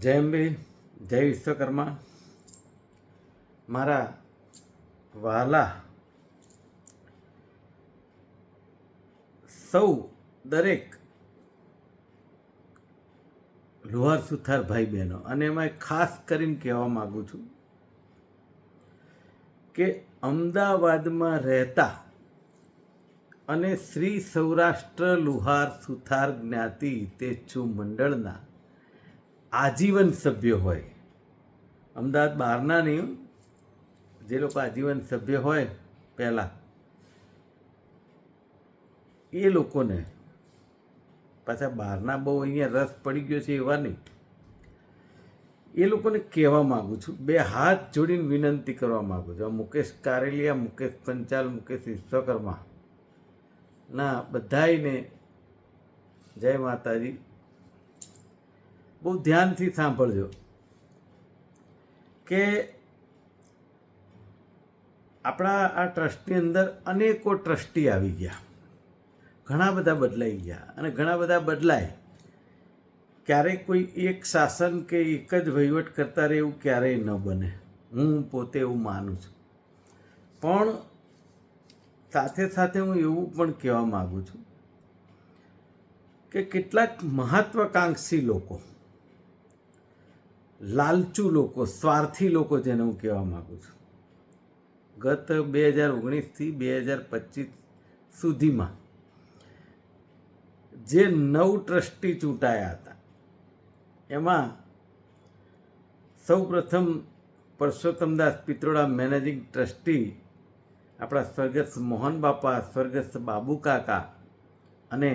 જય અંબે જય વિશ્વકર્મા. મારા વાલા સૌ દરેક લોહાર સુથાર ભાઈ બહેનો અને એમાં ખાસ કરીને કહેવા માગું છું કે અમદાવાદમાં રહેતા અને શ્રી સૌરાષ્ટ્ર લુહાર સુથાર જ્ઞાતિ હિતેચ્છુ મંડળના આજીવન સભ્ય હોય. અમદાવાદ બહારના નહીં, જે લોકો આજીવન સભ્ય હોય પહેલાં, એ લોકોને પાછા બહારના બહુ અહીંયા રસ પડી ગયો છે એવા નહીં. એ લોકોને કહેવા માગું છું, બે હાથ જોડીને વિનંતી કરવા માગું છું. મુકેશ કારેલિયા, મુકેશ પંચાલ, મુકેશ વિશ્વકર્મા ના, બધાયને જય માતાજી. બહુ ધ્યાનથી સાંભળજો કે આપણા આ ટ્રસ્ટની અંદર અનેકો ટ્રસ્ટી આવી ગયા. ઘણા બધા બદલાઈ ગયા અને ઘણા બધા બદલાય. ક્યારેય કોઈ એક શાસન કે એક જ વહીવટ કરતા રહે એવું ક્યારેય ન બને. હું પોતે એવું માનું છું. પણ સાથે સાથે હું એવું પણ કહેવા માગું છું કે કેટલાક મહત્વાકાંક્ષી લોકો લાલચુ લોકો, સ્વાર્થી લોકો જેને હું કહેવા માગું છું. ગત બે હજાર ઓગણીસથી બે હજાર પચીસ સુધીમાં જે નવ ટ્રસ્ટી ચૂંટાયા હતા, એમાં સૌ પ્રથમ પરસોત્તમદાસ પિત્રોડા મેનેજિંગ ટ્રસ્ટી આપણા સ્વર્ગસ્થ મોહન બાપા, સ્વર્ગસ્થ બાબુ કાકા અને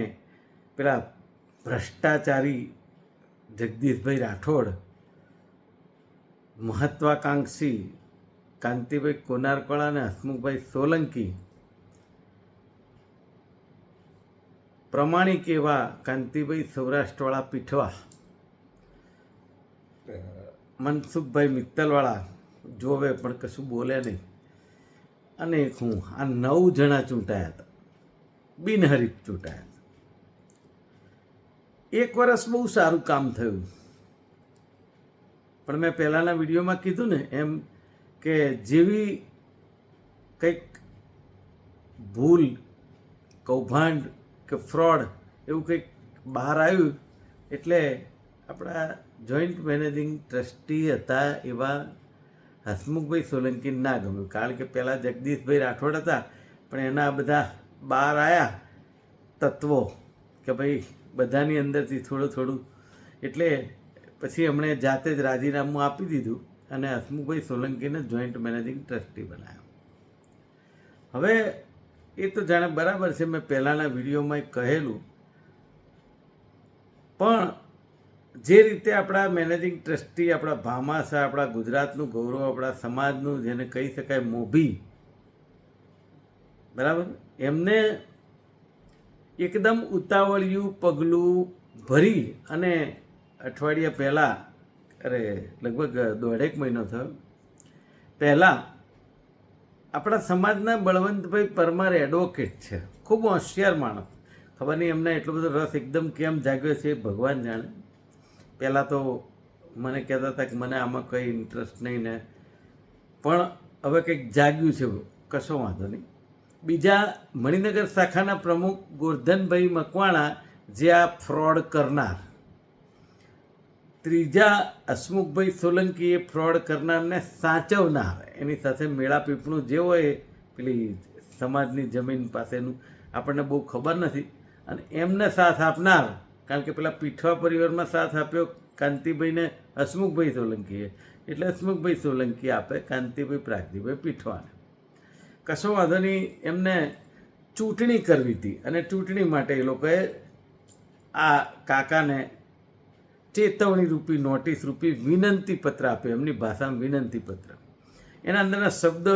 પેલા ભ્રષ્ટાચારી જગદીશભાઈ રાઠોડ મહત્વાકાંક્ષી કાંતિભાઈ કોનારકળા અને હસમુખભાઈ સોલંકી પ્રમાણિક એવા કાંતિભાઈ સૌરાષ્ટ્રવાળા પીઠવા, મનસુખભાઈ મિત્તલવાળા, જોવે પણ કશું બોલે નહીં. અને એક હું, આ નવ જણા ચૂંટાયા હતા. બિનહરીફ ચૂંટાયા હતા. એક વર્ષ બહુ સારું કામ થયું. પણ મેં પહેલાંના વિડીયોમાં કીધું ને એમ કે જેવી કંઈક ભૂલ, કૌભાંડ કે ફ્રોડ એવું કંઈક બહાર આવ્યું, એટલે આપણા જોઈન્ટ મેનેજિંગ ટ્રસ્ટી હતા એવા હસમુખભાઈ સોલંકી ના ગમ્યું. કારણ કે પહેલાં જગદીશભાઈ રાઠોડ હતા, પણ એના બધા બહાર આવ્યા તત્વો કે ભાઈ બધાની અંદરથી થોડું થોડું. એટલે પછી એમણે જાતે જ રાજીનામું આપી દીધું અને હસમુખભાઈ સોલંકીને જોઈન્ટ મેનેજિંગ ટ્રસ્ટી બનાવ્યો. હવે એ તો જાણે બરાબર છે, મેં પહેલાંના વિડીયોમાં કહેલું. પણ જે રીતે આપણા મેનેજિંગ ટ્રસ્ટી આપણા ભામાસા, આપણા ગુજરાતનું ગૌરવ, આપણા સમાજનું જેને કહી શકાય મોભી, બરાબર? એમને એકદમ ઉતાવળિયું, પગલું ભરી અને અઠવાડિયા પહેલાં, અરે, લગભગ દોઢેક મહિનો થયો, પહેલાં આપણા સમાજના બળવંતભાઈ પરમાર એડવોકેટ છે. ખૂબ હોશિયાર માણસ. ખબર નહીં એમને એટલો બધો રસ એકદમ કેમ જાગ્યો છે ભગવાન જાણે. પહેલાં તો મને કહેતા હતા કે મને આમાં કંઈ ઇન્ટરેસ્ટ નહીં ને. પણ હવે કંઈક જાગ્યું છે, કશો વાંધો નહીં. બીજા મણિનગર શાખાના પ્રમુખ ગોરધનભાઈ મકવાણા જે આ ફ્રોડ કરનાર ત્રીજા હસમુખભાઈ સોલંકી એ ફ્રોડ કરનારને સાચવનાર. એની સાથે મેળાપીપણું જે હોય પેલી સમાજની જમીન પાસેનું આપણને બહુ ખબર નથી. અને એમને સાથ આપનાર, કારણ કે પેલા પીઠવા પરિવારમાં સાથ આપ્યો કાંતિભાઈને હસમુખભાઈ સોલંકીએ. એટલે હસમુખભાઈ સોલંકી આપે કાંતિભાઈ પ્રાગજીભાઈ પીઠવાને. કશો વાંધો નહીં, એમને ચૂંટણી કરવી હતી. અને ચૂંટણી માટે એ લોકોએ આ કાકાને ચેતવણી રૂપી નોટિસ રૂપી વિનંતી પત્ર આપ્યો, એમની ભાષામાં વિનંતી પત્ર એના અંદરના શબ્દ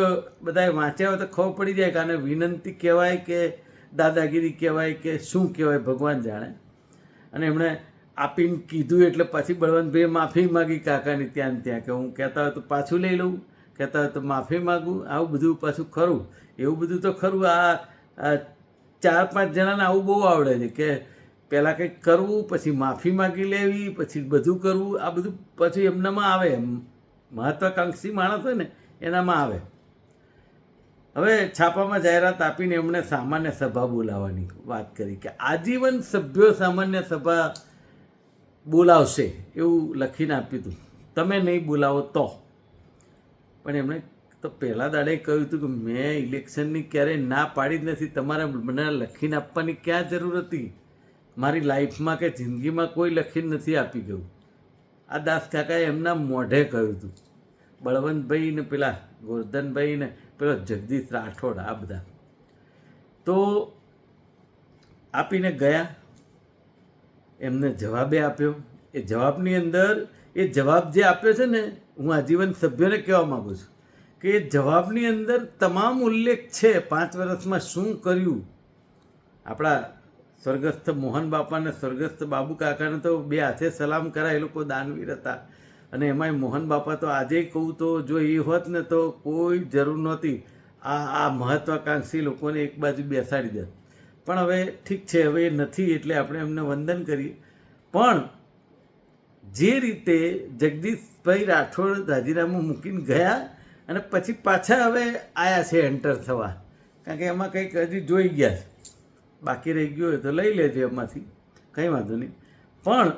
બધાએ વાંચ્યા હોય તો ખબર પડી જાય કે આને વિનંતી કહેવાય કે દાદાગીરી કહેવાય કે શું કહેવાય ભગવાન જાણે. અને એમણે આપીને કીધું એટલે પછી બળવંતભાઈ માફી માગી કાકાની ત્યાં ત્યાં કે હું કહેતા હોય તો પાછું લઈ લઉં, કહેતા હોય તો માફી માગું, આવું બધું પાછું ખરું. એવું બધું તો ખરું. આ ચાર પાંચ જણાને આવું બહુ આવડે છે કે પહેલાં કંઈક કરવું, પછી માફી માગી લેવી, પછી બધું કરવું, આ બધું પછી એમનામાં આવે. એમ મહત્વાકાંક્ષી માણસ હોય ને, એનામાં આવે. હવે છાપામાં જાહેરાત આપીને એમણે સામાન્ય સભા બોલાવવાની વાત કરી કે આજીવન સભ્યો સામાન્ય સભા બોલાવશે એવું લખીને આપ્યું હતું. તમે નહીં બોલાવો તો. પણ એમણે તો પહેલાં દાડે કહ્યું હતું કે મેં ઇલેક્શનની ક્યારેય ના પાડી જ નથી. તમારે મને લખીને આપવાની ક્યાં જરૂર હતી? મારી લાઈફમાં કે જિંદગીમાં કોઈ લખીને નથી આપી ગયું. આ દાસ કાકાએ એમના મોઢે કહ્યું હતું બળવંતભાઈ ને પેલા ગોરધનભાઈ ને પેલો જગદીશ રાઠોડ, આ બધા. તો આપીને ગયા. એમને જવાબે આપ્યો. એ જવાબની અંદર, એ જવાબ જે આપ્યો છે ને, હું આજીવન સભ્યોને કહેવા માગું છું કે એ જવાબની અંદર તમામ ઉલ્લેખ છે પાંચ વર્ષમાં શું કર્યું. આપણા સ્વર્ગસ્થ મોહન બાપાને સ્વર્ગસ્થ બાબુ કાકાને તો બે હાથે સલામ કરાય, એ લોકો દાનવીર હતા. અને એમાંય મોહન બાપા તો આજે કહું તો જો એ હોત ને તો કોઈ જરૂર નહોતી. આ આ મહત્વાકાંક્ષી લોકોને એક બાજુ બેસાડી દે. પણ હવે ઠીક છે, હવે એ નથી એટલે આપણે એમને વંદન કરીએ. પણ જે રીતે જગદીશભાઈ રાઠોડ રાજીનામું મૂકીને ગયા અને પછી પાછા હવે આયા છે એન્ટર થવા. કારણ કે એમાં કંઈક હજી જોઈ ગયા છે. બાકી રહી ગયું હોય તો લઈ લેજો એમાંથી, કંઈ વાંધો નહીં. પણ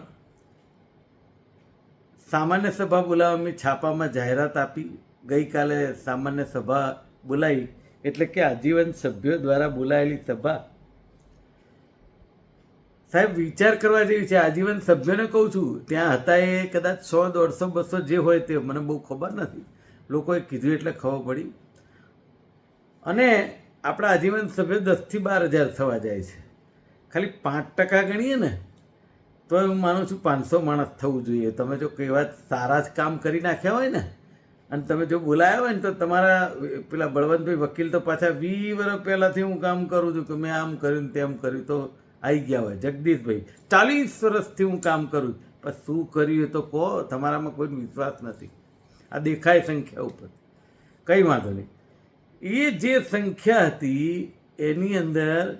સામાન્ય સભા બોલાવવાની છાપામાં જાહેરાત આપી, ગઈકાલે સામાન્ય સભા બોલાવી એટલે કે આજીવન સભ્યો દ્વારા બોલાયેલી સભા. સાહેબ, વિચાર કરવા જેવી છે, આજીવન સભ્યોને કહું છું, ત્યાં હતા એ કદાચ સો, દોઢસો, બસો જે હોય તે, મને બહુ ખબર નથી. લોકોએ કીધું એટલે ખબર પડી. અને આપણા આજીવન સભ્ય દસથી બાર હજાર થવા જાય છે. ખાલી પાંચ ટકા ગણીએ ને, તો હું માનું છું પાંચસો માણસ થવું જોઈએ. તમે જો કેવા સારા જ કામ કરી નાખ્યા હોય ને, અને તમે જો બોલાયા હોય ને, તો તમારા, પેલા બળવંતભાઈ વકીલ તો પાછા વી વર્ષ પહેલાંથી હું કામ કરું છું કે મેં આમ કર્યું તેમ કર્યું, તો આવી ગયા હોય. જગદીશભાઈ, ચાલીસ વર્ષથી હું કામ કરું પણ શું કર્યું એ તો કહો, તમારામાં કોઈ વિશ્વાસ નથી. આ દેખાય સંખ્યા ઉપર. કંઈ વાંધો નહીં. એ જે સંખ્યા હતી, એની અંદર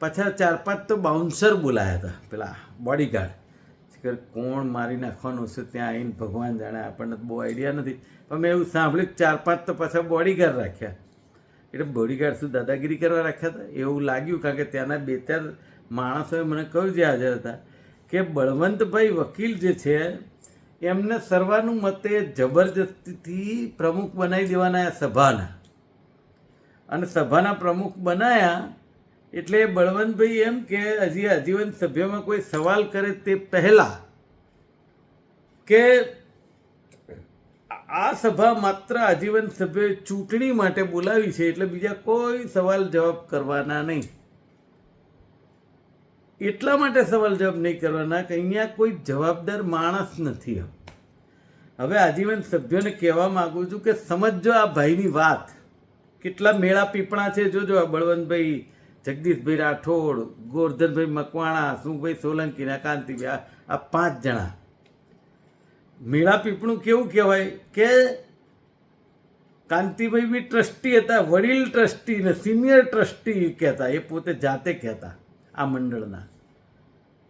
પાછા ચાર પાંચ તો બાઉન્સર બોલાયા હતા. પેલા બોડીગાર્ડ કોણ મારી નાખવાનું છે? ત્યાં આવીને ભગવાન જાણે આપણને બહુ આઈડિયા નથી. પણ મેં એવું સાંભળ્યું ચાર પાંચ તો પાછા બોડીગાર્ડ રાખ્યા. એટલે બોડીગાર્ડ શું દાદાગીરી કરવા રાખ્યા હતા? એવું લાગ્યું કારણ કે ત્યાંના બે ચાર માણસોએ મને કહ્યું જે હાજર હતા કે બળવંતભાઈ વકીલ જે છે, એમને સર્વાનુમતે જબરજસ્તીથી પ્રમુખ બનાવી દેવાના સભાના. અને સભાના પ્રમુખ બનાયા એટલે બળવંતભાઈ એમ કે હજી આજીવન સભ્યમાં કોઈ સવાલ કરે તે પહેલા કે આ સભા માત્ર આજીવન સભ્ય ચૂંટણી માટે બોલાવી છે એટલે બીજા કોઈ સવાલ જવાબ કરવાના નહીં. એટલા માટે સવાલ જવાબ નહીં કરવાના કે અહીંયા કોઈ જવાબદાર માણસ નથી. હવે આજીવન સભ્યોને કહેવા માગું છું કે સમજજો આ ભાઈની વાત. કેટલા મેળા પીપણા છે? જોજો આ બળવંતભાઈ, જગદીશભાઈ રાઠોડ, ગોરધનભાઈ મકવાણા, સુખભાઈ સોલંકી ને કાંતિભાઈ આ પાંચ જણા. મેળા પીપણું કેવું કહેવાય? કે કાંતિભાઈ બી ટ્રસ્ટી હતા, વડીલ ટ્રસ્ટી ને સિનિયર ટ્રસ્ટી કહેતા, એ પોતે જાતે કહેતા આ મંડળના.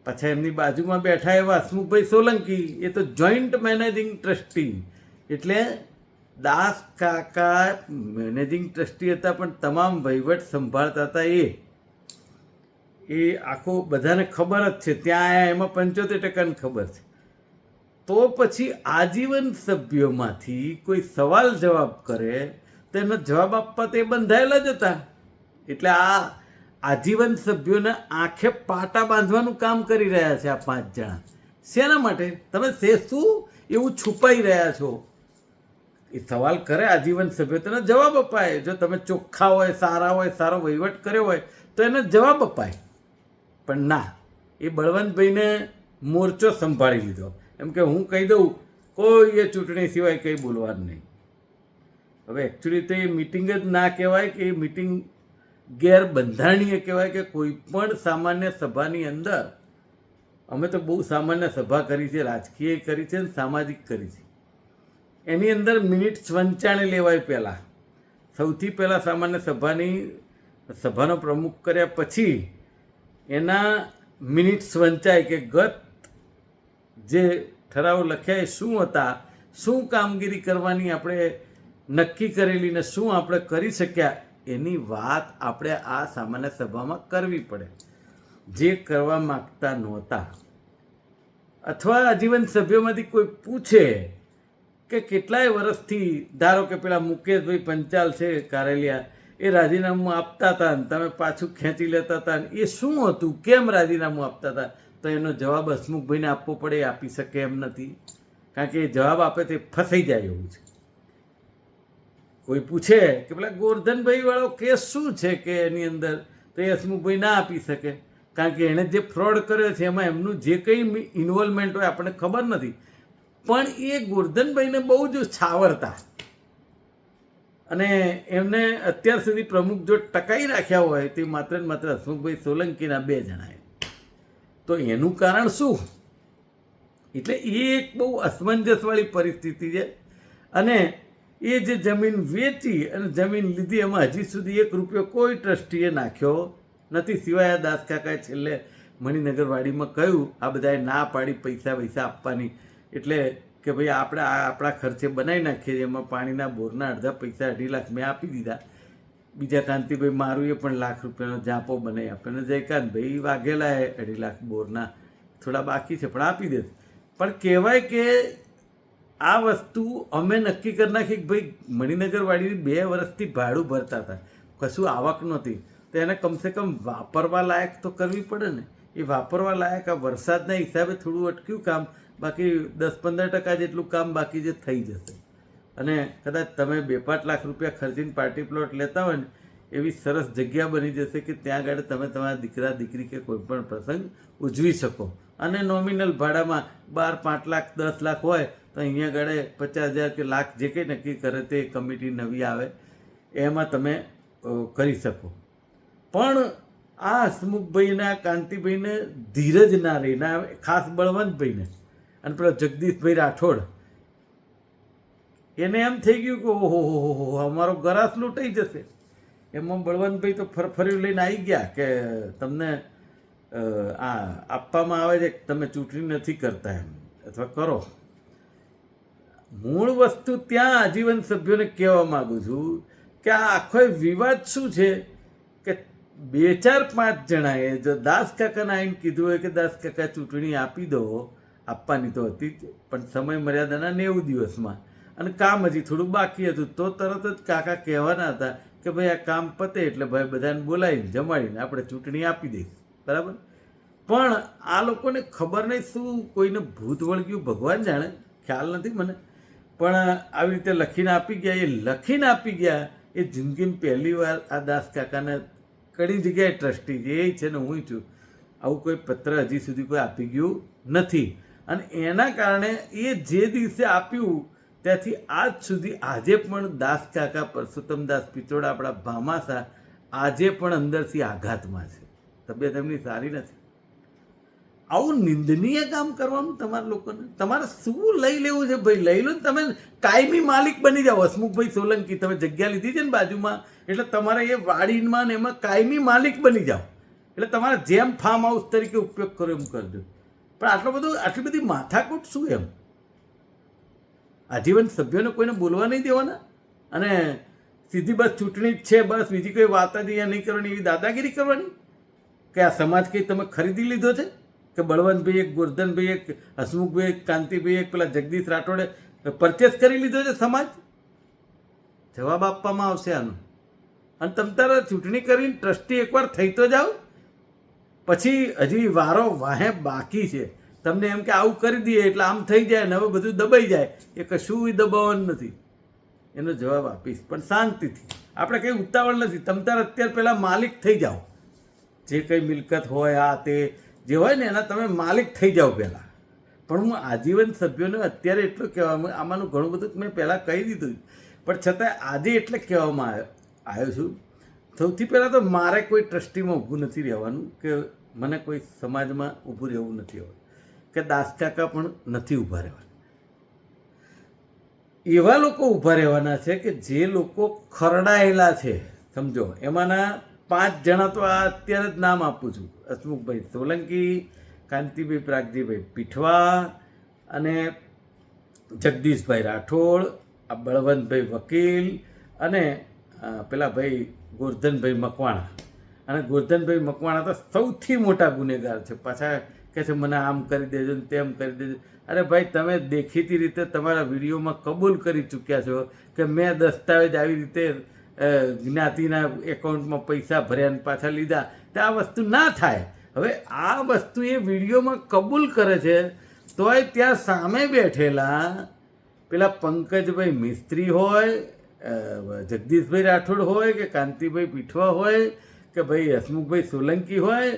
પાછા એમની બાજુમાં બેઠા એવા હસમુખભાઈ સોલંકી, એ તો જોઈન્ટ મેનેજિંગ ટ્રસ્ટી. એટલે દાસ કાકા મેનેજિંગ ટ્રસ્ટી હતા, પણ તમામ વહીવટ સંભાળતા હતા એ. એ આખો બધાને ખબર જ છે. ત્યાં આયા એમાં પંચોતેર ટકાની ખબર છે. તો પછી આજીવન સભ્યોમાંથી કોઈ સવાલ જવાબ કરે, તો એનો જવાબ આપવા તે બંધાયેલા જ હતા. એટલે આ આજીવન સભ્યોને આંખે પાટા બાંધવાનું કામ કરી રહ્યા છે આ પાંચ જણા. શેના માટે? તમે શે શું એવું છુપાઈ રહ્યા છો. એ સવાલ કરે આજીવન સભ્ય, તો જવાબ અપાય. જો તમે ચોખ્ખા હોય, સારા હોય, સારો વહીવટ કર્યો હોય, તો એને જવાબ અપાય. પણ ના, એ બળવંતભાઈને મોરચો સંભાળી લીધો. એમ કે હું કહી દઉં, કોઈ એ ચૂંટણી સિવાય કંઈ બોલવાનું નહીં. હવે એકચ્યુઅલી તો એ મિટિંગ જ ના કહેવાય કે એ મિટિંગ ગેરબંધારણીય કહેવાય કે કોઈ પણ સામાન્ય સભાની અંદર. અમે તો બહુ સામાન્ય સભા કરી છે, રાજકીય કરી છે અને સામાજિક કરી છે. એની અંદર મિનિટ વંચાણે લેવાય પહેલાં. સૌથી પહેલાં સામાન્ય સભાની, સભાનો પ્રમુખ કર્યા પછી એના મિનિટ્સ વંચાય કે ગત જે ઠરાવ લખ્યા એ શું હતા, શું કામગીરી કરવાની આપણે નક્કી કરેલી ને શું આપણે કરી શક્યા, એની વાત આપણે આ સામાન્ય સભામાં કરવી પડે. જે કરવા માગતા નહોતા. અથવા આજીવન સભ્યોમાંથી કોઈ પૂછે કે કેટલાય વર્ષથી ધારો કે પેલા મુકેશભાઈ પંચાલ છે, કારેલિયા, એ રાજીનામું આપતા હતા ને તમે પાછું ખેંચી લેતા હતા ને, એ શું હતું? કેમ રાજીનામું આપતા હતા? તો એનો જવાબ હસમુખભાઈને આપવો પડે, એ આપી શકે એમ નથી. કારણ કે એ જવાબ આપે તે ફસાઈ જાય એવું છે. કોઈ પૂછે કે પેલા ગોરધનભાઈવાળો કેસ શું છે કે એની અંદર? તો એ હસમુખભાઈ ના આપી શકે. કારણ કે એણે જે ફ્રોડ કર્યો છે, એમાં એમનું જે કંઈ ઇન્વોલ્વમેન્ટ હોય આપણને ખબર નથી. પણ એ ગોરધનભાઈને બહુ જ છાવરતા. અને એમને અત્યાર સુધી પ્રમુખ જો ટકાઈ રાખ્યા હોય તે માત્ર ને માત્ર હસમુખભાઈ સોલંકીના બે જણાએ. તો એનું કારણ શું? એટલે એ એક બહુ અસમંજસવાળી પરિસ્થિતિ છે. અને એ જે જમીન વેચી અને જમીન લીધી એમાં હજી સુધી એક રૂપિયો કોઈ ટ્રસ્ટીએ નાખ્યો નથી. સિવાય આ દાસ કાકાએ છેલ્લે મણિનગરવાડીમાં કહ્યું, આ બધાએ ના પાડી પૈસા પૈસા આપવાની એટલે કે ભાઈ આપણે આ આપણા ખર્ચે બનાવી નાખીએ એમાં પાણીના બોરના અડધા પૈસા, અઢી લાખ મેં આપી દીધા. બીજા કાંતિભાઈ મારું એ પણ લાખ રૂપિયાનો જાપો બનાવી આપ્યો અને જયકાંતભાઈ વાઘેલા એ અઢી લાખ બોરના થોડા બાકી છે, પણ આપી દે પણ કહેવાય કે આ વસ્તુ અમે નક્કી કરી નાખી કે ભાઈ મણિનગરવાડીની બે વર્ષથી ભાડું ભરતા હતા. કશું આવક નહોતી. તો એને કમસે કમ વાપરવા લાયક તો કરવી પડે ને. એ વાપરવા લાયક આ વરસાદના હિસાબે થોડું અટક્યું કામ. બાકી દસ પંદર ટકા જેટલું કામ બાકી જે થઈ જશે. અને કદાચ તમે બે પાંચ લાખ રૂપિયા ખર્ચીને પાર્ટી પ્લોટ લેતા હોય ને, એવી સરસ જગ્યા બની જશે કે ત્યાં આગળ તમે તમારા દીકરા, દીકરી કે કોઈ પણ પ્રસંગ ઉજવી શકો. અને નોમિનલ ભાડામાં બાર, પાંચ લાખ, દસ લાખ હોય, તો અહીંયા આગળ પચાસ હજાર કે લાખ જે કંઈ નક્કી કરે તે કમિટી નવી આવે, એમાં તમે કરી શકો. પણ આ હસમુખભાઈના, કાંતિભાઈને ધીરજ ના રહી, ના, ખાસ બળવંતભાઈને. અને પેલો જગદીશભાઈ રાઠોડ. એને એમ થઈ ગયું કે ઓહો, હો અમારો ગરાસ લૂંટાઈ જશે. એમાં બળવંતભાઈ તો ફરફર્યું લઈને આવી ગયા કે તમને આ આપવામાં આવે છે તમે ચૂંટણી નથી કરતા એમ, અથવા કરો. મૂળ વસ્તુ ત્યાં આજીવન સભ્યોને કહેવા માગું છું કે આ આખો વિવાદ શું છે કે બે ચાર પાંચ જણાએ જો દાસ કાકાને આવીને કીધું હોય કે દાસ કાકા ચૂંટણી આપી દો આપવાની તો હતી જ, પણ સમય મર્યાદાના નેવું દિવસમાં. અને કામ હજી થોડું બાકી હતું, તો તરત જ કાકા કહેવાના હતા કે ભાઈ આ કામ પતે એટલે ભાઈ બધાને બોલાવીને જમાડીને આપણે ચૂંટણી આપી દઈશ. બરાબર? પણ આ લોકોને ખબર નહીં શું કોઈને ભૂત વળગ્યું ભગવાન જાણે, ખ્યાલ નથી મને. પણ આવી રીતે લખીને આપી ગયા, એ લખીને આપી ગયા, એ જિંદગીમાં પહેલી વાર આ દાસ કાકાને કડી જગ્યાએ ટ્રસ્ટી એ છે ને હું છું. આવું કોઈ પત્ર હજી સુધી કોઈ આપી ગયું નથી. અને એના કારણે એ જે દિવસે આપ્યું, ત્યાંથી આજ સુધી આજે પણ દાસ કાકા પરસોત્તમ દાસ પિચોડા આપણા ભામાસા આજે પણ અંદરથી આઘાતમાં છે. તબિયત એમની સારી નથી. આવું નિંદનીય કામ કરવાનું તમારા લોકોને? તમારે શું લઈ લેવું છે ભાઈ? લઈ લો ને તમે કાયમી માલિક બની જાઓ. હસમુખભાઈ સોલંકી, તમે જગ્યા લીધી છે ને બાજુમાં? એટલે તમારે એ વાડીમાં ને એમાં કાયમી માલિક બની જાઓ. એટલે તમારે જેમ ફાર્મ હાઉસ તરીકે ઉપયોગ કરો એમ કરજો. પણ આટલો બધો, આટલી બધી માથાકૂટ શું એમ? આજીવન સભ્યોને કોઈને બોલવા નહીં દેવાના? અને સીધી બસ ચૂંટણી જ છે બસ, બીજી કોઈ વાત જ અહીંયા નહીં કરવાની, એવી દાદાગીરી કરવાની? કે આ સમાજ કંઈ તમે ખરીદી લીધો છે? કે બળવંતભાઈ એક ગોરધનભાઈ એક હસમુખભાઈ એક કાંતિભાઈ એક, પેલા જગદીશ રાઠોડે પરચેસ કરી લીધો છે સમાજ? જવાબ આપવામાં આવશે આનો. અને તમે તારે ચૂંટણી કરીને ટ્રસ્ટી એકવાર થઈ તો જાઓ. પછી હજી વારો વાહે બાકી છે. તમને એમ કે આવું કરી દઈએ એટલે આમ થઈ જાય ને હવે બધું દબાઈ જાય. એ કશું દબાવવાનું નથી. એનો જવાબ આપીશ. પણ શાંતિથી. આપણે કંઈ ઉતાવળ નથી. તમ તાર અત્યારે પહેલાં માલિક થઈ જાઓ. જે કંઈ મિલકત હોય આ તે જે હોય ને એના તમે માલિક થઈ જાઓ પહેલાં. પણ હું આજીવન સભ્યોને અત્યારે એટલું કહેવા આમાંનું ઘણું બધું મેં પહેલાં કહી દીધું. પણ છતાંય આજે એટલે કહેવામાં આવ્યો આવ્યો છું. સૌથી પહેલાં તો મારે કોઈ ટ્રસ્ટીમાં ઊભું નથી રહેવાનું કે મને કોઈ સમાજમાં ઊભું રહેવું નથી રહેવાનું કે દાસકાકા પણ નથી ઊભા રહેવાના. એવા લોકો ઊભા રહેવાના છે કે જે લોકો ખરડાયેલા છે, સમજો. એમાંના પાંચ જણા તો આ અત્યારે જ નામ આપું છું. હસમુખભાઈ સોલંકી, કાંતિભાઈ પ્રાગજીભાઈ પીઠવા અને જગદીશભાઈ રાઠોડ, આ બળવંતભાઈ વકીલ અને પેલા ભાઈ ગોરધનભાઈ મકવાણા. અને ગોરધનભાઈ મકવાણા તો સૌથી મોટા ગુનેગાર છે. પાછા કહે છે, મને આમ કરી દેજો ને તેમ કરી દેજો. અરે ભાઈ, તમે દેખીતી રીતે તમારા વિડીયોમાં કબૂલ કરી ચૂક્યા છો કે મેં દસ્તાવેજ આવી રીતે જ્ઞાતિના એકાઉન્ટમાં પૈસા ભર્યા ને પાછા લીધા. તો આ વસ્તુ ના થાય. હવે આ વસ્તુ એ વિડીયોમાં કબૂલ કરે છે, તોય ત્યાં સામે બેઠેલા પેલા પંકજભાઈ મિસ્ત્રી હોય જગદીશભાઈ રાઠોડ હોય કે કાંતિભાઈ પીઠવા હોય કે ભાઈ હસમુખભાઈ સોલંકી હોય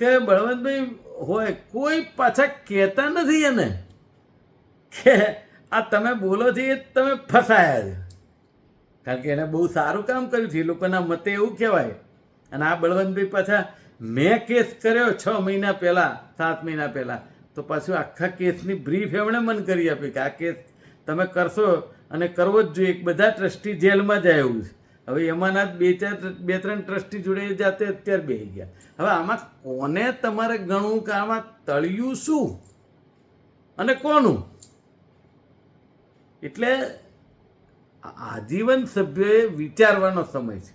કે બળવંતભાઈ હોય, કોઈ પાછા કહેતા નથી એને કે આ તમે બોલો છો એ તમે ફસાયા છે. કારણ કે એણે બહુ સારું કામ કર્યું છે, એ લોકોના મતે એવું કહેવાય. અને આ બળવંતભાઈ પાછા મેં કેસ કર્યો છ મહિના પહેલાં, સાત મહિના પહેલાં, તો પાછું આખા કેસની બ્રીફ એમણે મને કરી આપી કે આ કેસ તમે કરશો અને કરવો જ જોઈએ. બધા ટ્રસ્ટી જેલમાં જાય એવું છે. હવે એમાંના બે ચાર બે ત્રણ ટ્રસ્ટી જોડે જાતે અત્યારે બેસી ગયા. હવે આમાં કોને તમારે ગણવું કે આમાં તળિયું શું? અને કોનું? એટલે આજીવન સભ્યોએ વિચારવાનો સમય છે.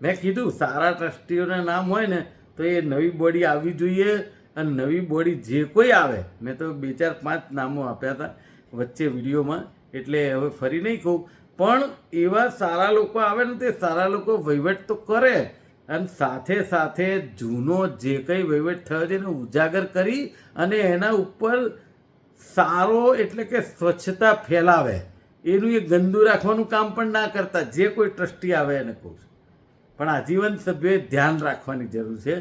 મેં કીધું સારા ટ્રસ્ટીઓના નામ હોય ને તો એ નવી બોડી આવવી જોઈએ અને નવી બોડી જે કોઈ આવે. મેં તો બે ચાર પાંચ નામો આપ્યા હતા વચ્ચે વિડીયોમાં. એટલે હવે ફરી નહીં કહું, પણ એવા સારા લોકો આવે ને તે સારા લોકો વહીવટ તો કરે અને સાથે સાથે જૂનો જે કંઈ વહીવટ થયો છે એને ઉજાગર કરી અને એના ઉપર સારો એટલે કે સ્વચ્છતા ફેલાવે. એનું એ ગંદુ રાખવાનું કામ પણ ના કરતા, જે કોઈ ટ્રસ્ટી આવે એને કહું છું. પણ આજીવન સભ્યોએ ધ્યાન રાખવાની જરૂર છે.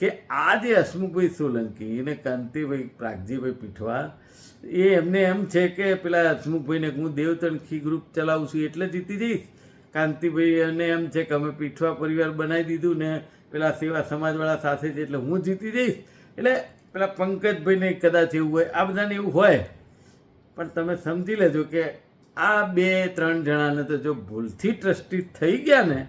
કે આ જે હસમુખભાઈ સોલંકી અને કાંતિભાઈ પ્રાગજીભાઈ પીઠવા, એ એમને એમ છે કે પેલા હસમુખભાઈને હું દેવતણખી ગ્રુપ ચલાવું છું એટલે જીતી જઈશ. કાંતિભાઈ અને એમ છે કે અમે પીઠવા પરિવાર બનાવી દીધું ને પેલા સેવા સમાજવાળા સાથે છે એટલે હું જીતી જઈશ. એટલે પેલા પંકજભાઈને કદાચ એવું હોય, આ બધાને એવું હોય. પણ તમે સમજી લેજો કે આ બે ત્રણ જણાને તો જો ભૂલથી ટ્રસ્ટી થઈ ગયા ને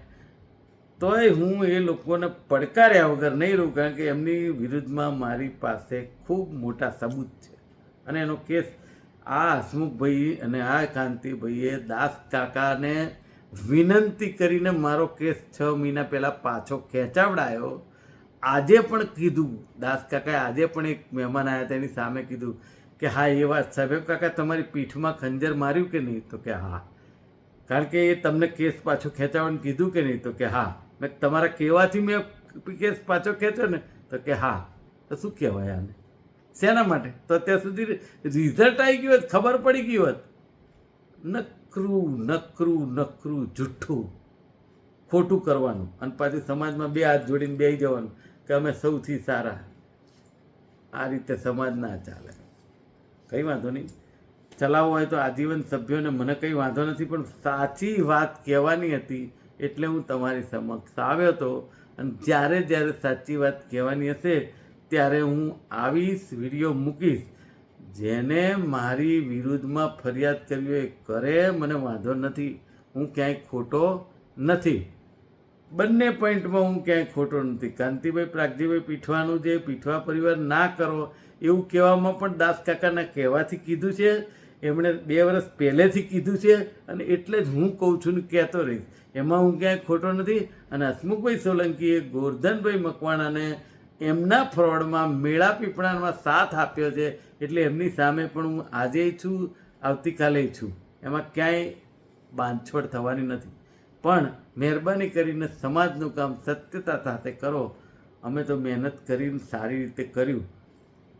તોય હું એ લોકોને પડકાર્યા વગર નહીં રહું, કારણ કે એમની વિરુદ્ધમાં મારી પાસે ખૂબ મોટા સબૂત છે. અને એનો કેસ આ હસમુખભાઈ અને આ કાંતિભાઈએ દાસ કાકાને વિનંતી કરીને મારો કેસ છ મહિના પહેલાં પાછો ખેંચાવડાયો. આજે પણ કીધું, દાસ કાકાએ આજે પણ એક મહેમાન આવ્યા તેની સામે કીધું કે હા, એ વાત સાહેબ કાકા, તમારી પીઠમાં ખંજર માર્યું કે નહીં? તો કે હા. કારણ કે એ તમને કેસ પાછો ખેંચાવાનું કીધું કે નહીં? તો કે હા. મેં તમારા કહેવાથી મેં કેસ પાછો ખેંચ્યો ને, તો કે હા, તો શું કહેવાય આને? શેના માટે? તો અત્યાર સુધી રિઝલ્ટ આવી ગયું હોત, ખબર પડી ગઈ હોત. નકરું નકરું નકરું, જુઠ્ઠું. ખોટું કરવાનું. અને પાછું સમાજમાં બે હાથ જોડીને બેસી જવાનું કે અમે સૌથી સારા. આ રીતે સમાજ ના ચાલે. કંઈ વાંધો નહીં. ચલાવવો હોય તો આજીવન સભ્યોને મને કંઈ વાંધો નથી, પણ સાચી વાત કહેવાની હતી એટલે હું તમારી સમક્ષ આવ્યો હતો. અને જ્યારે જ્યારે સાચી વાત કહેવાની હશે, ત્યારે હું આવીશ વીડિયો મૂકીશ. જેને મારી વિરુદ્ધમાં ફરિયાદ કરવી એ કરે મને વાંધો નથી. હું ક્યાંય ખોટો નથી. બંને પોઈન્ટમાં હું ક્યાંય ખોટો નથી. કાંતિભાઈ પ્રાગજીભાઈ પીઠવાનું જે પીઠવા પરિવાર ના કરો. એવું કહેવામાં પણ દાસ કાકાના કહેવાથી કીધું છે. એમણે બે વર્ષ પહેલેથી કીધું છે અને એટલે જ હું કહું છું ને કહેતો રહીશ. એમાં હું ક્યાંય ખોટો નથી અને હસમુખભાઈ સોલંકીએ ગોરધનભાઈ મકવાણાને એમના ફ્રોડમાં મેળા પીપળામાં સાથ આપ્યો છે એટલે એમની સામે પણ હું આજે છું, આવતીકાલે છું. એમાં ક્યાંય બાંધછોડ થવાની નથી. પણ મહેરબાની કરીને સમાજનું કામ સત્યતા સાથે કરો. અમે તો મહેનત કરીને સારી રીતે કર્યું.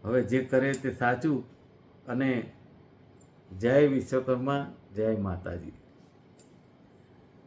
હવે જે કરે તે સાચું અને જય વિશ્વકર્મા જય માતાજી.